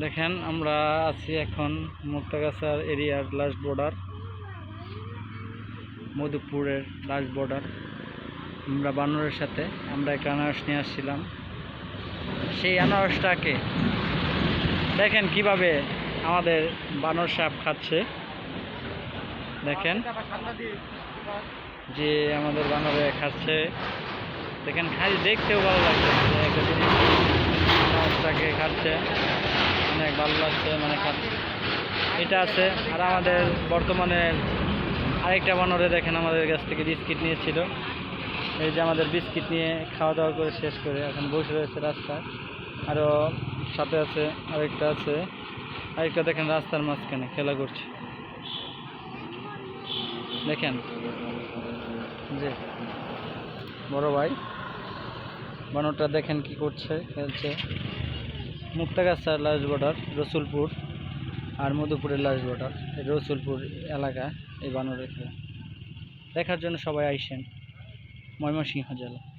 দেখেন, আমরা আছি এখন মুক্তাগাছার এরিয়ার লাস্ট বর্ডার মধুপুরের লাস্ট বর্ডার আমরা বানরের সাথে, আমরা একটা আনারস নিয়ে আসছিলাম। সেই আনারসটাকে দেখেন কীভাবে আমাদের বানর সাপ খাচ্ছে। দেখেন যে আমাদের বানরে খাচ্ছে। দেখেন, খালি দেখতেও ভালো লাগছে আনারসটাকে খাচ্ছে। অনেক ভালো লাগছে মানে এটা আছে। আর আমাদের বর্তমানে আরেকটা বানরে দেখেন, আমাদের কাছ থেকে বিস্কিট নিয়েছিল। এই যে আমাদের বিস্কিট নিয়ে খাওয়া দাওয়া করে শেষ করে এখন বসে রয়েছে রাস্তায়। আরও সাথে আছে, আরেকটা আছে। আরেকটা দেখেন রাস্তার মাঝখানে, খেলা করছে। দেখেন। যে বড় ভাই। বানরটা দেখেন কি করছে, খেলছে। মুক্তাগাছার লাস্ট বর্ডার রসুলপুর আর মধুপুরের লাস্ট বর্ডার রসুলপুর এলাকা, এই বানরের খেলা। দেখার জন্য সবাই আইসেন ময়মনসিংহ জেলা।